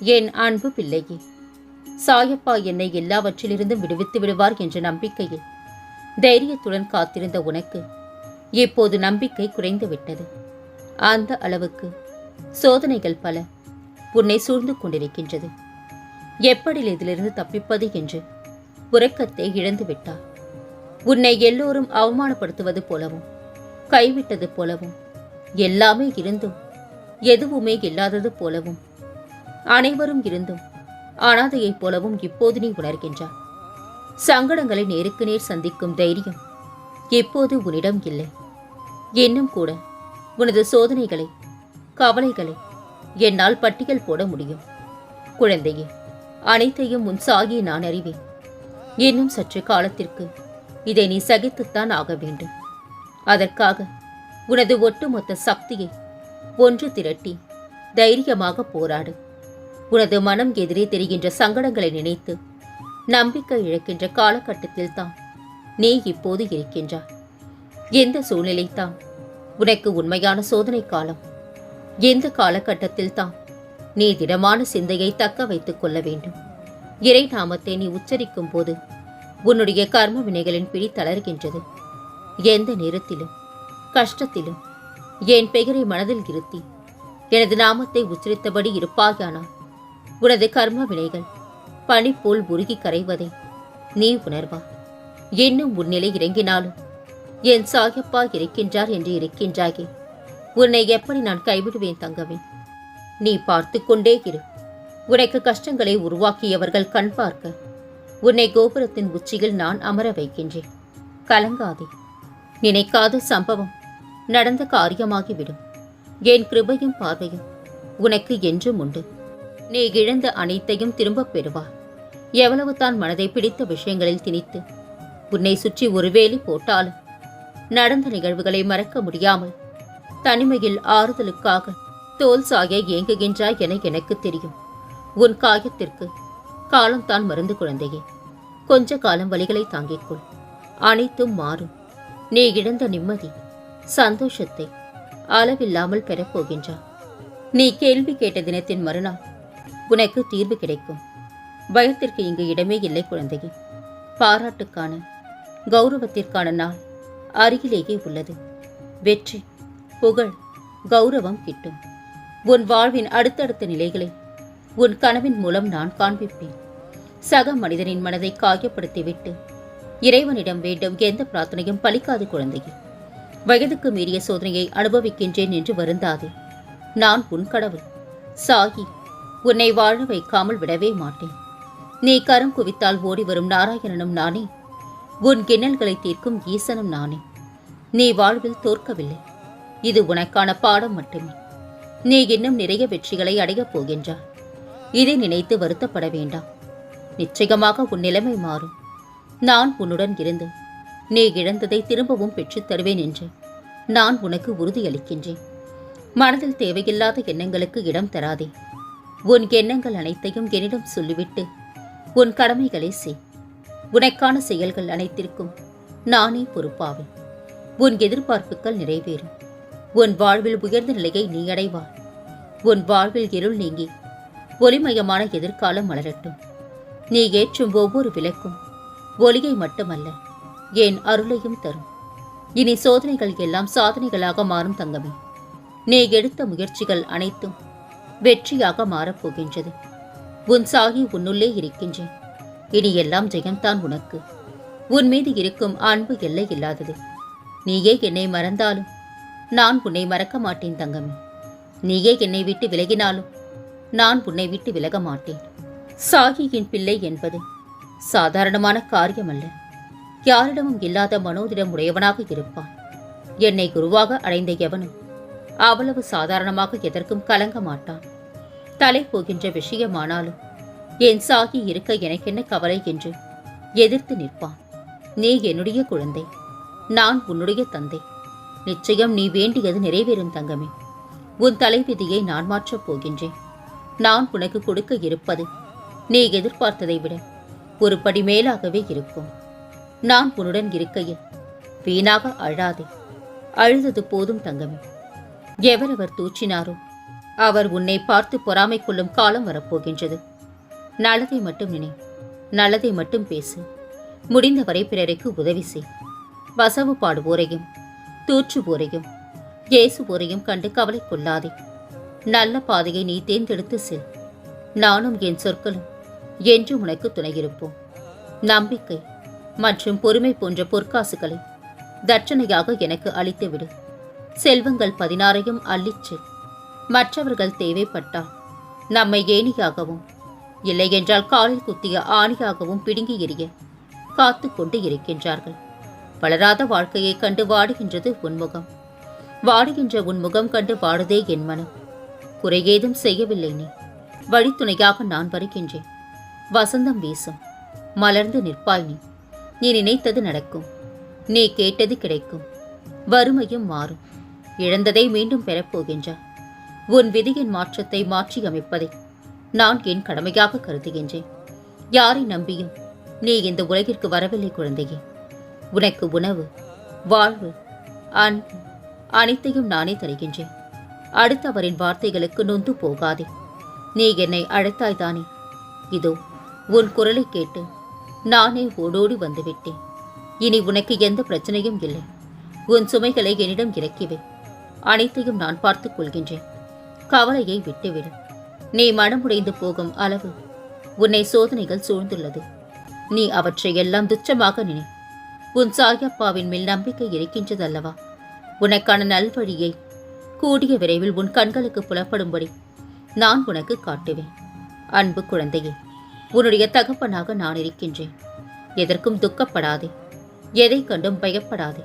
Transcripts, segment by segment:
என் அன்பு பிள்ளையே சாயப்பா என்னை எல்லாவற்றிலிருந்தும் விடுவித்து விடுவார் என்ற நம்பிக்கையில் தைரியத்துடன் காத்திருந்த உனக்கு இப்போது நம்பிக்கை குறைந்துவிட்டது. அந்த அளவுக்கு சோதனைகள் பல உன்னை சூழ்ந்து கொண்டிருக்கின்றது. எப்படி இதிலிருந்து தப்பிப்பது என்று உறக்கத்தை இழந்து விட்டார் உன்னை எல்லோரும் அவமானப்படுத்துவது போலவும் கைவிட்டது போலவும் எல்லாமே இருந்தும் எதுவுமே இல்லாதது போலவும் அனைவரும் இருந்தும் அனாதையைப் போலவும் இப்போது நீ உணர்கின்றாய். சங்கடங்களை நேருக்கு நேர் சந்திக்கும் தைரியம் இப்போது உன்னிடம் இல்லை. இன்னும் கூட உனது சோதனைகளை கவலைகளை என்னால் பட்டியல் போட முடியும். குழந்தையே அனைத்தையும் உன் சாகி நான் அறிவேன். இன்னும் சற்று காலத்திற்கு இதை நீ சகித்துத்தான் ஆக வேண்டும். அதற்காக உனது ஒட்டுமொத்த சக்தியை ஒன்று திரட்டி தைரியமாக போராடு. உனது மனம் எதிரே தெரிகின்ற சங்கடங்களை நினைத்து நம்பிக்கை இழக்கின்ற காலகட்டத்தில் தான் நீ இப்போது இருக்கின்றாய். எந்த சூழ்நிலை தான் உனக்கு உண்மையான சோதனை காலம். எந்த காலகட்டத்தில் தான் நீ திடமான சிந்தையை தக்க வைத்துக் கொள்ள வேண்டும். இறை நாமத்தை நீ உச்சரிக்கும் போது உன்னுடைய கர்ம வினைகளின் பிடி தளர்கின்றது. எந்த நேரத்திலும் கஷ்டத்திலும் என் பெயரை மனதில் இருத்தி எனது நாமத்தை உச்சரித்தபடி இருப்பாயானால் உனது கர்ம வினைகள். பனி போல் உருகி கரைவதை நீ உணர்வா. இன்னும் உன்னிலை இறங்கினாலும் என் சாயப்பா இருக்கின்றார் என்று இருக்கின்றாயே. உன்னை எப்படி நான் கைவிடுவேன் தங்கவேன் நீ பார்த்து கொண்டே இரு. உனக்கு கஷ்டங்களை உருவாக்கியவர்கள் கண் பார்க்க. உன்னை கோபுரத்தின் உச்சியில் நான் அமர வைக்கின்றேன். கலங்காதே. நினைக்காத சம்பவம் நடந்த காரியமாகிவிடும். என் கிருபையும் பார்வையும் உனக்கு என்றும் உண்டு. நீ இழந்த அனைத்தையும் திரும்பப் பெறுவாய் எவ்வளவு தான் மனதை பிடித்த விஷயங்களில் திணித்து உன்னை சுற்றி ஒருவேளை போட்டாலும் நடந்த நிகழ்வுகளை மறக்க முடியாமல் தனிமையில் ஆறுதலுக்காக தோல் சாய ஏங்குகின்றாய் என எனக்கு தெரியும். உன் காயத்திற்கு காலம்தான் மருந்து குழந்தையே. கொஞ்ச காலம் வழிகளை தாங்கிக் கொள். அனைத்தும் மாறும். நீ இழந்த நிம்மதி சந்தோஷத்தை அளவில்லாமல் பெறப்போகின்றாய் நீ கேள்வி கேட்ட தினத்தின் மறுநாள் உனக்கு தீர்வு கிடைக்கும். பயத்திற்கு இங்கு இடமே இல்லை குழந்தையே. பாராட்டுக்கான கௌரவத்திற்கான நாள் அருகிலேயே உள்ளது. வெற்றி புகழ் கௌரவம் கிட்டும். உன் வாழ்வின் அடுத்தடுத்த நிலைகளை உன் கனவின் மூலம் நான் காண்பிப்பேன். சக மனிதனின் மனதை காயப்படுத்திவிட்டு இறைவனிடம் வேண்டும் எந்த பிரார்த்தனையும் பலிக்காது குழந்தையே. வயதுக்கு மீறிய சோதனையை அனுபவிக்கின்றேன் என்று வருந்தாதே. நான் உன் கடவுள் சாகி உன்னை வாழ வைக்காமல் விடவே மாட்டேன். நீ கரம் குவித்தால் ஓடி வரும் நாராயணனும் நானே. உன் கிண்ணல்களை தீர்க்கும் ஈசனும் நானே. நீ வாழ்வில் தோற்கவில்லை. இது உனக்கான பாடம் மட்டுமே. நீ இன்னும் நிறைய வெற்றிகளை அடையப் போகின்றாய். இதை நினைத்து வருத்தப்பட வேண்டாம். நிச்சயமாக உன் நிலைமை மாறும். நான் உன்னுடன் இருந்து நீ இழந்ததை திரும்பவும் பெற்றுத் தருவேன் என்று நான் உனக்கு உறுதியளிக்கின்றேன். மனதில் தேவையில்லாத எண்ணங்களுக்கு இடம் தராதே. உன் எண்ணங்கள் அனைத்தையும் என்னிடம் சொல்லிவிட்டு உன் கடமைகளை செய். உனக்கான செயல்கள் அனைத்திற்கும் நானே பொறுப்பாவேன். உன் எதிர்பார்ப்புகள் நிறைவேறும். உன் வாழ்வில் உயர்ந்த நிலையை நீ அடைவாய். உன் வாழ்வில் இருள் நீங்கி ஒளிமயமான எதிர்காலம் மலரட்டும். நீ ஏற்றும் ஒவ்வொரு விளக்கும் ஒளியை மட்டுமல்ல என் அருளையும் தரும். இனி சோதனைகள் எல்லாம் சாதனைகளாக மாறும் தங்கமே. நீ எடுத்த முயற்சிகள் அனைத்தும் வெற்றியாக மாறப்போகின்றது. உன் சாகி உன்னுள்ளே இருக்கின்றேன். இனி எல்லாம் ஜெயம்தான் உனக்கு. உன் மீது இருக்கும் அன்பு எல்லை இல்லாதது நீயே என்னை மறந்தாலும் நான் உன்னை மறக்க மாட்டேன் தங்கமே. நீயே என்னை விட்டு விலகினாலும் நான் உன்னை விட்டு விலக மாட்டேன். சாகியின் பிள்ளை என்பது சாதாரணமான காரியமல்ல. யாரிடமும் இல்லாத மனோதிடம் உடையவனாக இருப்பான். என்னை குருவாக அடைந்த எவனும் அவ்வளவு சாதாரணமாக எதற்கும் கலங்க மாட்டான். தலை போகின்ற விஷயமானாலும் என் சாகி இருக்க எனக்கென்ன கவலை? என்று எதிர்த்து நிற்பான். நீ என்னுடைய குழந்தை. நான் உன்னுடைய தந்தை. நிச்சயம் நீ வேண்டியது நிறைவேறும் தங்கமே. உன் தலைவிதியை நான் மாற்றப் போகின்றேன். நான் உனக்கு கொடுக்க இருப்பது நீ எதிர்பார்த்ததை விட ஒரு படி மேலாகவே இருக்கும். நான் உன்னுடன் இருக்கையில் வீணாக அழாதே. அழுதது போதும் தங்கமே. எவரவர் தூற்றினாரோ? அவர் உன்னை பார்த்து பொறாமை கொள்ளும் காலம் வரப்போகின்றது. நல்லதை மட்டும் நினை நல்லதை மட்டும் பேசு. முடிந்தவரை பிறருக்கு உதவி செய். வசவு பாடுவோரையும் தூற்றுவோரையும் ஏசுவோரையும் கண்டு கவலை கொள்ளாதே. நல்ல பாதையை நீ தேர்ந்தெடுத்து செல். நானும் என் சொற்களும் என்று உனக்கு துணையிருப்போம். நம்பிக்கை மற்றும் பொறுமை போன்ற பொற்காசுகளை தட்சணையாக எனக்கு அளித்துவிடு. செல்வங்கள் பதினாறையும் அள்ளிச் செல். மற்றவர்கள் தேவைப்பட்டால் நம்மை ஏணியாகவும் இல்லையென்றால் காலில் குத்திய ஆணியாகவும் பிடுங்கி எறிய காத்து கொண்டு இருக்கின்றார்கள். வளராத வாழ்க்கையைக் கண்டு வாடுகின்றது உன்முகம் வாடுகின்ற உன்முகம் கண்டு வாடுதே என் மனம். குறையேதும் செய்யவில்லை நீ. வழித்துணையாக நான் வருகின்றேன். வசந்தம் வீசும். மலர்ந்து நிற்பாய் நீ. நீ நினைத்தது நடக்கும். நீ கேட்டது கிடைக்கும். வறுமையும் மாறும். இழந்ததை மீண்டும் பெறப்போகின்றாய் உன் விதியின் மாற்றத்தை மாற்றி அமைப்பதை நான் என் கடமையாக கருதுகின்றேன்? யாரை நம்பியும் நீ இந்த உலகிற்கு வரவில்லை குழந்தையே. உனக்கு உணவு வாழ்வு அன்பு அனைத்தையும் நானே தருகின்றேன். அடுத்தவரின் வார்த்தைகளுக்கு நொந்து போகாதே. நீ என்னை அழைத்தாய்தானே இதோ உன் குரலை கேட்டு நானே ஓடோடி வந்துவிட்டேன். இனி உனக்கு எந்த பிரச்சனையும் இல்லை. உன் சுமைகளை என்னிடம் இறக்கிவே. அனைத்தையும் நான் பார்த்துக் கொள்கின்றேன். கவலையை விட்டுவிடு. நீ மனமுடைந்து போகும் அளவு உன்னை சோதனைகள் சூழ்ந்துள்ளது. நீ அவற்றை எல்லாம் துச்சமாக நினை. உன் சாயப்பாவின் மேல் நம்பிக்கை இருக்கின்றதல்லவா? உனக்கான நல்வழியை கூடிய விரைவில் உன் கண்களுக்கு புலப்படும்படி நான் உனக்கு காட்டுவேன். அன்பு குழந்தையே உன்னுடைய தகப்பனாக நான் இருக்கின்றேன். எதற்கும் துக்கப்படாதே. எதை கண்டும் பயப்படாதே.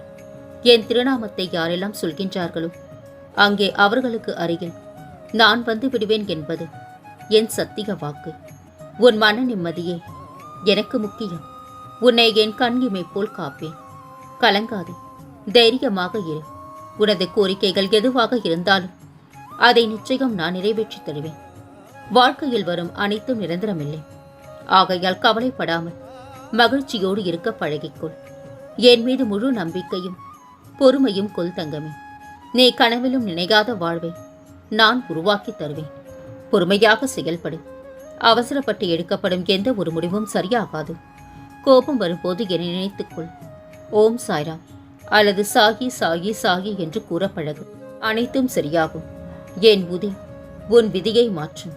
என் திருநாமத்தை யாரெல்லாம் சொல்கின்றார்களோ அங்கே அவர்களுக்கு அருகில் நான் வந்து விடுவேன் என்பது என் சத்திய வாக்கு. உன் மன நிம்மதியே எனக்கு முக்கியம். உன்னை என் கண்ணிமை போல் காப்பேன். கலங்காதே தைரியமாக இரு. உனது கோரிக்கைகள் எதுவாக இருந்தாலும் அதை நிச்சயம் நான் நிறைவேற்றித் தருவேன். வாழ்க்கையில் வரும் அனைத்தும் நிரந்தரமில்லை. ஆகையால் கவலைப்படாமல் மகிழ்ச்சியோடு இருக்க பழகிக்கொள். என் மீது முழு நம்பிக்கையும் பொறுமையும் கொள் தங்கமே. நீ கனவிலும் நினைக்காத வாழ்வை. நான் உருவாக்கி தருவேன். பொறுமையாக செயல்படு. அவசரப்பட்டு எடுக்கப்படும் எந்த ஒரு முடிவும் சரியாகாது. கோபம் வரும்போது என்னை நினைத்துக்கொள் ஓம் சாய்ராம். அல்லது சாகி சாகி சாகி என்று கூற பழகு அனைத்தும் சரியாகும். என் உதி உன் விதியை மாற்றும்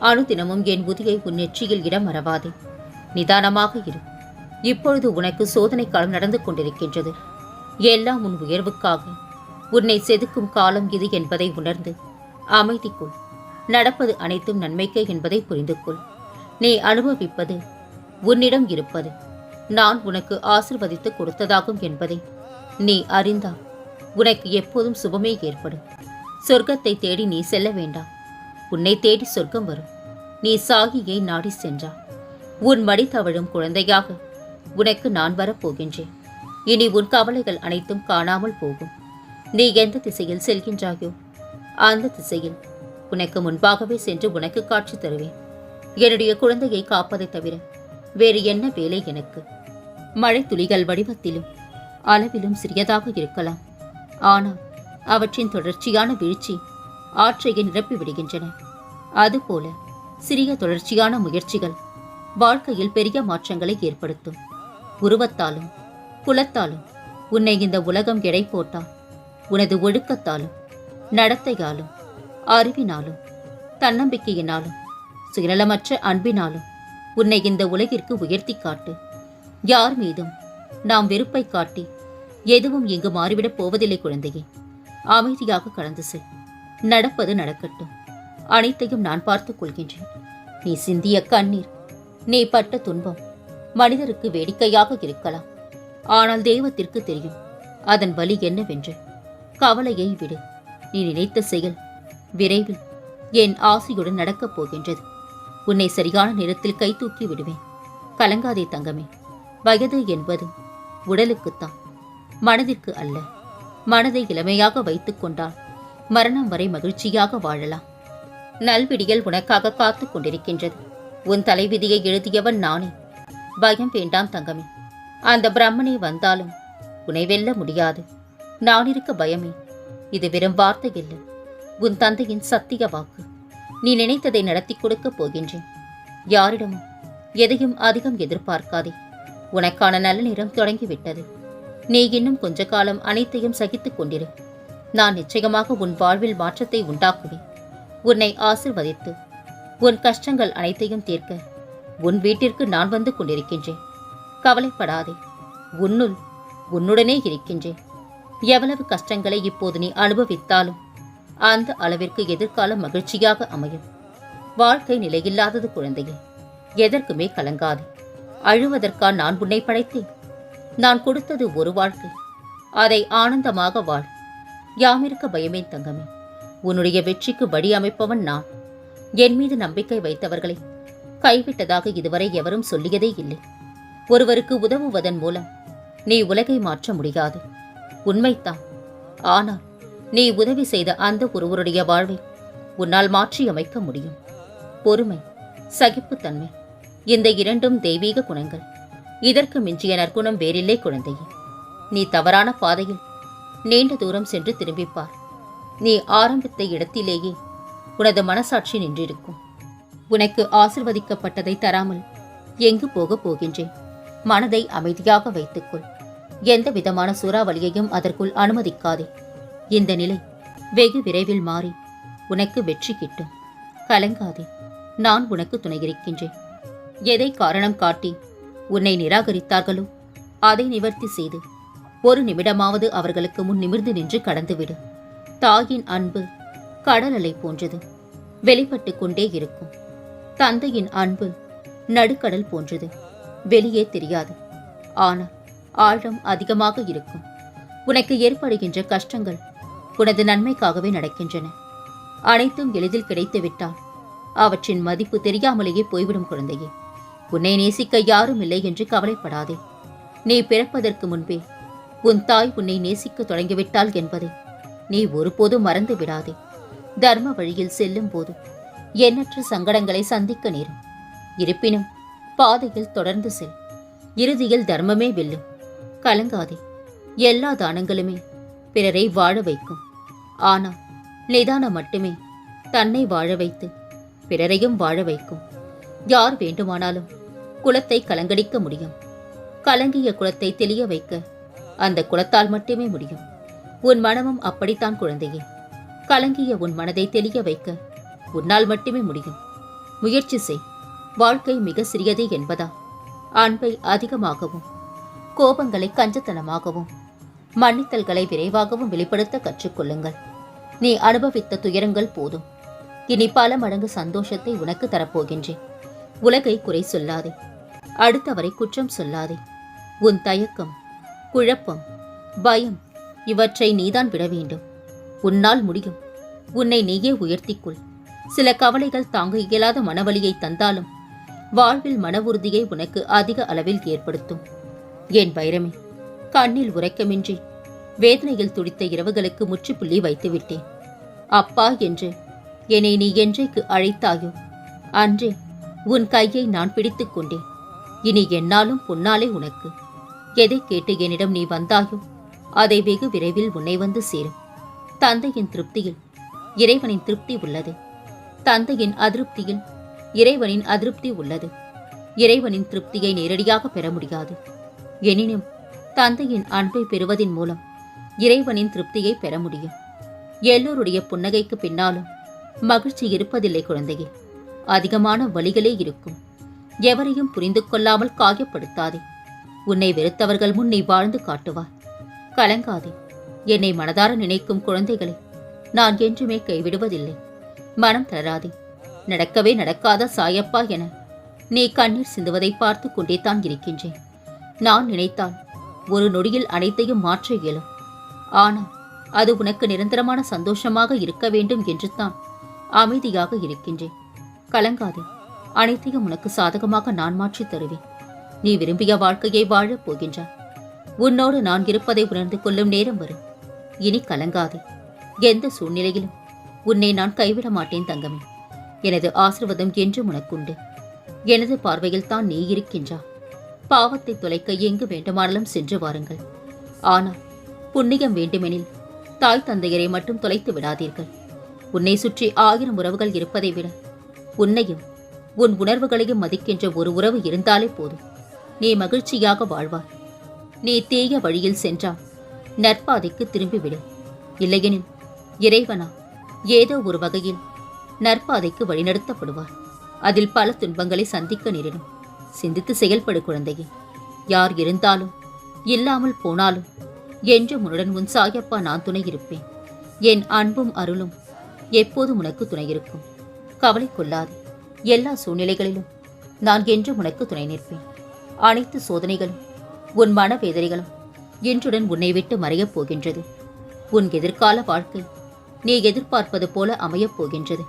அனுதினமும் என் உதியை உன் நெற்றியில் இடம் மறவாதே நிதானமாக இரு. இப்பொழுது உனக்கு சோதனை காலம் நடந்து கொண்டிருக்கின்றது. எல்லாம் உன் உயர்வுக்காக. உன்னை செதுக்கும் காலம் இது என்பதை உணர்ந்து. அமைதிக்குள். நடப்பது அனைத்தும் நன்மைக்கே என்பதை புரிந்து கொள் நீ அனுபவிப்பது உன்னிடம் இருப்பது நான் உனக்கு ஆசிர்வதித்து கொடுத்ததாகும் என்பதை நீ அறிந்தால் உனக்கு எப்போதும் சுபமே ஏற்படும். சொர்க்கத்தை தேடி நீ செல்ல வேண்டாம் உன்னை தேடி சொர்க்கம் வரும். நீ சாகியை நாடி சென்றா. உன் மடி தவழும் குழந்தையாக உனக்கு நான் வரப்போகின்றேன் இனி உன் கவலைகள் அனைத்தும் காணாமல் போகும். நீ எந்த திசையில் செல்கின்றாயோ அந்த திசையில் உனக்கு முன்பாகவே சென்று உனக்கு காட்சி தருவேன். என்னுடைய குழந்தையை காப்பதை தவிர வேறு என்ன வேலை எனக்கு? மழை துளிகள் வடிவத்திலும் அளவிலும் சிறியதாக இருக்கலாம். ஆனால் அவற்றின் தொடர்ச்சியான வீழ்ச்சி ஆற்றையை நிரப்பி விடுகின்றன. அதுபோல சிறிய தொடர்ச்சியான முயற்சிகள் வாழ்க்கையில் பெரிய மாற்றங்களை ஏற்படுத்தும். உருவத்தாலும் குலத்தாலும் உன்னை இந்த உலகம் எடை போட்டால் உனது ஒழுக்கத்தாலும் நடத்தையாலும் அறிவினாலும் தன்னம்பிக்கையினாலும் சுயநலமற்ற அன்பினாலும் உன்னை இந்த உலகிற்கு உயர்த்தி காட்டு. யார் மீதும் நாம் வெறுப்பை காட்டி எதுவும் இங்கு மாறிவிடப் போவதில்லை குழந்தையே. அமைதியாக கடந்து செல். நடப்பது நடக்கட்டும். அனைத்தையும் நான் பார்த்துக் கொள்கின்றேன். நீ சிந்திய கண்ணீர் நீ பட்ட துன்பம் மனிதருக்கு வேடிக்கையாக இருக்கலாம். ஆனால் தெய்வத்திற்கு தெரியும் அதன் வலி என்னவென்று. கவலையை விடு. நீ நினைத்த செயல் விரைவில் என் ஆசையுடன் நடக்கப் போகின்றது. உன்னை சரியான நேரத்தில் கை தூக்கி விடுவேன். கலங்காதே தங்கமே. வயது என்பது உடலுக்குத்தான். மனதிற்கு அல்ல. மனதை இளமையாக வைத்துக் கொண்டால் மரணம் வரை மகிழ்ச்சியாக வாழலாம். நல்விடியல் உனக்காக காத்துக் கொண்டிருக்கின்றது. உன் தலைவிதியை எழுதியவன் நானே. பயம் வேண்டாம் தங்கமே. அந்த பிரம்மனே வந்தாலும் உனைவெல்ல முடியாது. நான் இருக்க பயமே. இது வெறும் வார்த்தை இல்லை உன் தந்தையின் சத்திய வாக்கு. நீ நினைத்ததை நடத்தி கொடுக்கப் போகின்றேன். யாரிடமும் எதையும் அதிகம் எதிர்பார்க்காதே. உனக்கான நல்ல நேரம் தொடங்கிவிட்டது. நீ இன்னும் கொஞ்ச காலம் அனைத்தையும் சகித்துக் கொண்டிரு. நான் நிச்சயமாக உன் வாழ்வில் மாற்றத்தை உண்டாக்குவேன். உன்னை ஆசிர்வதித்து உன் கஷ்டங்கள் அனைத்தையும் தீர்க்க உன் வீட்டிற்கு நான் வந்து கொண்டிருக்கின்றேன். கவலைப்படாதே. உன்னுள் உன்னுடனே இருக்கின்றேன். எவ்வளவு கஷ்டங்களை இப்போது நீ அனுபவித்தாலும் அந்த அளவிற்கு எதிர்காலம் மகிழ்ச்சியாக அமையும். வாழ்க்கை நிலையில்லாதது குழந்தையே எதற்குமே கலங்காது. அழுவதற்கா நான் உன்னை படைத்தேன். நான் கொடுத்தது ஒரு வாழ்க்கை. அதை ஆனந்தமாக வாழ். யாமிருக்க பயமே தங்கமே உன்னுடைய வெற்றிக்கு வழி அமைப்பவன் நான். என் மீது நம்பிக்கை வைத்தவர்களை கைவிட்டதாக இதுவரை எவரும் சொல்லியதே இல்லை. ஒருவருக்கு உதவுவதன் மூலம் நீ உலகை மாற்ற முடியாது. உண்மைத்தான் ஆனால் நீ உதவி செய்த அந்த ஒருவருடைய வாழ்வை உன்னால் மாற்றி அமைக்க முடியும். பொறுமை சகிப்புத்தன்மை இந்த இரண்டும் தெய்வீக குணங்கள். இதற்கு மிஞ்சிய நற்குணம் வேறில்லை குழந்தையே. நீ தவறான பாதையில் நீண்ட தூரம் சென்று திரும்பிப்பார். நீ ஆரம்பித்த இடத்திலேயே உனது மனசாட்சி நின்றிருக்கும். உனக்கு ஆசிர்வதிக்கப்பட்டதை தராமல் எங்கு போகப் போகின்றேன்? மனதை அமைதியாக வைத்துக்கொள். எந்த விதமான சூறாவளியையும் அதற்குள் அனுமதிக்காதே. இந்த நிலை வெகு விரைவில் மாறி உனக்கு வெற்றி கிட்டும். கலங்காதே. நான் உனக்கு துணையிருக்கின்றேன். எதை காரணம் காட்டி உன்னை நிராகரித்தார்களோ அதை நிவர்த்தி செய்து ஒரு நிமிடமாவது அவர்களுக்கு முன் நிமிர்ந்து நின்று கடந்துவிடு. தாயின் அன்பு கடல் அலை போன்றது வெளிப்பட்டு கொண்டே இருக்கும். தந்தையின் அன்பு நடுக்கடல் போன்றது வெளியே தெரியாது. ஆனால் ஆழம் அதிகமாக இருக்கும். உனக்கு ஏற்படுகின்ற கஷ்டங்கள் உனது நன்மைக்காகவே நடக்கின்றன. அனைத்தும் எளிதில் கிடைத்துவிட்டால் அவற்றின் மதிப்பு தெரியாமலேயே போய்விடும் குழந்தையே. உன்னை நேசிக்க யாரும் இல்லை என்று கவலைப்படாதே. நீ பிறப்பதற்கு முன்பே உன் தாய் உன்னை நேசிக்க தொடங்கிவிட்டாள் என்பதை நீ ஒருபோதும் மறந்து விடாதே. தர்ம வழியில் செல்லும் போது எண்ணற்ற சங்கடங்களை சந்திக்க நேரும். இருப்பினும் பாதையில் தொடர்ந்து செல். இறுதியில் தர்மமே வெல்லும். கலங்காதே. எல்லா தானங்களுமே பிறரை வாழ வைக்கும். ஆனால் நிதானம் மட்டுமே தன்னை வாழ வைத்து பிறரையும் வாழ வைக்கும். யார் வேண்டுமானாலும் குலத்தை கலங்கடிக்க முடியும். கலங்கிய குலத்தை தெளிய வைக்க அந்த குலத்தால் மட்டுமே முடியும். உன் மனமும் அப்படித்தான் குழந்தையே. கலங்கிய உன் மனதை தெளிய வைக்க உன்னால் மட்டுமே முடியும். முயற்சி செய். வாழ்க்கை மிக சிறியதே என்பதா? அன்பை அதிகமாகவும் கோபங்களை கஞ்சத்தனமாகவும் மன்னித்தல்களை விரைவாகவும் வெளிப்படுத்த கற்றுக்கொள்ளுங்கள். நீ அனுபவித்த துயரங்கள் போதும். இனி பல மடங்கு சந்தோஷத்தை உனக்கு தரப்போகின்றேன். உலகை குறை சொல்லாதே. அடுத்தவரை குற்றம் சொல்லாதே. உன் தயக்கம் குழப்பம் பயம் இவற்றை நீதான் விட வேண்டும். உன்னால் முடியும். உன்னை நீயே உயர்த்திக்கொள். சில கவலைகள் தாங்க இயலாத மனவலியை தந்தாலும் வாழ்வில் மன உறுதியை உனக்கு அதிக அளவில் ஏற்படுத்தும். என் வைரமே கண்ணில் உறக்கமின்றி வேதனையில் துடித்த இரவுகளுக்கு முற்றுப்புள்ளி வைத்துவிட்டேன். அப்பா என்று என்னை நீ என்றைக்கு அழைத்தாயோ அன்றே உன் கையை நான் பிடித்துக் கொண்டேன். இனி என்னாலும் பொன்னாலே உனக்கு. எதை கேட்டு என்னிடம் நீ வந்தாயோ அதை வெகு விரைவில் உன்னை வந்து சேரும். தந்தையின் திருப்தியில் இறைவனின் திருப்தி உள்ளது. தந்தையின் அதிருப்தியில் இறைவனின் அதிருப்தி உள்ளது. இறைவனின் திருப்தியை நேரடியாக பெற முடியாது. எனினும் தந்தையின் அன்பை பெறுவதின் மூலம் இறைவனின் திருப்தியை பெற முடியும். எல்லோருடைய புன்னகைக்கு பின்னாலும் மகிழ்ச்சி இருப்பதில்லை குழந்தையே. அதிகமான வழிகளே இருக்கும். எவரையும் புரிந்து கொள்ளாமல் காயப்படுத்தாதே. உன்னை வெறுத்தவர்கள் முன் நீ வாழ்ந்து காட்டுவார் கலங்காதே. என்னை மனதார நினைக்கும் குழந்தைகளை நான் என்றுமே கைவிடுவதில்லை. மனம் தளராதே. நடக்கவே நடக்காத சாயப்பா என நீ கண்ணீர் சிந்துவதை பார்த்து கொண்டே தான் இருக்கின்றேன். நான் நினைத்தால் ஒரு நொடியில் அனைத்தையும் மாற்ற இயலும். ஆனால் அது உனக்கு நிரந்தரமான சந்தோஷமாக இருக்க வேண்டும் என்று தான் அமைதியாக இருக்கின்றேன். கலங்காதே. அனைத்தையும் உனக்கு சாதகமாக நான் மாற்றித் தருவேன். நீ விரும்பிய வாழ்க்கையை வாழப் போகின்றாய். உன்னோடு நான் இருப்பதை உணர்ந்து கொள்ளும் நேரம் வரும். இனி கலங்காதே. எந்த சூழ்நிலையிலும் உன்னை நான் கைவிட மாட்டேன் தங்கமே. எனது ஆசிர்வாதம் என்றும் உனக்குண்டு. எனது பார்வையில் தான் நீ இருக்கின்றா பாவத்தை தொலைக்க எங்கு வேண்டுமானாலும் சென்று வாருங்கள். ஆனால் புண்ணியம் வேண்டுமெனில் தாய் தந்தையரை மட்டும் தொலைத்து விடாதீர்கள். உன்னை சுற்றி ஆயிரம் உறவுகள் இருப்பதை விட உன்னையும் உன் உணர்வுகளையும் மதிக்கின்ற ஒரு உறவு இருந்தாலே போதும். நீ மகிழ்ச்சியாக வாழ்வாய். நீ தீய வழியில் சென்றால் நற்பாதைக்கு திரும்பிவிடு. இல்லையெனில் இறைவனா ஏதோ ஒரு வகையில் நற்பாதைக்கு வழிநடத்தப்படுவார். அதில் பல துன்பங்களை சந்திக்க நேரிடும். சிந்தித்து செயல்படு குழந்தையே. யார் இருந்தாலும் இல்லாமல் போனாலும் என்றும் உன்னுடன் உன் சாயப்பா நான் துணை இருப்பேன். என் அன்பும் அருளும் எப்போதும் உனக்கு துணை இருக்கும். கவலை கொள்ளாது. எல்லா சூழ்நிலைகளிலும் நான் என்றும் உனக்கு துணை நிற்பேன். அனைத்து சோதனைகளும் உன் மனவேதனைகளும் இன்றுடன் உன்னை விட்டு மறையப் போகின்றது. உன் எதிர்கால வாழ்க்கை நீ எதிர்பார்ப்பது போல அமையப் போகின்றது.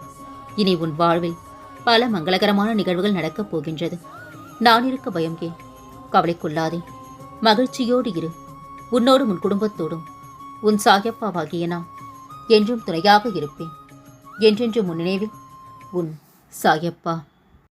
இனி உன் வாழ்வில் பல மங்களகரமான நிகழ்வுகள் நடக்கப் போகின்றது. நான் இருக்க பயம் ஏன்? கவலை கொள்ளாதே. மகிழ்ச்சியோடு இரு. உன்னோடும் உன் குடும்பத்தோடும். உன் சாயப்பாவாகிய நான் என்றும் துணையாக இருப்பேன். என்றென்றும் உன் நினைவில் உன் சாயப்பா.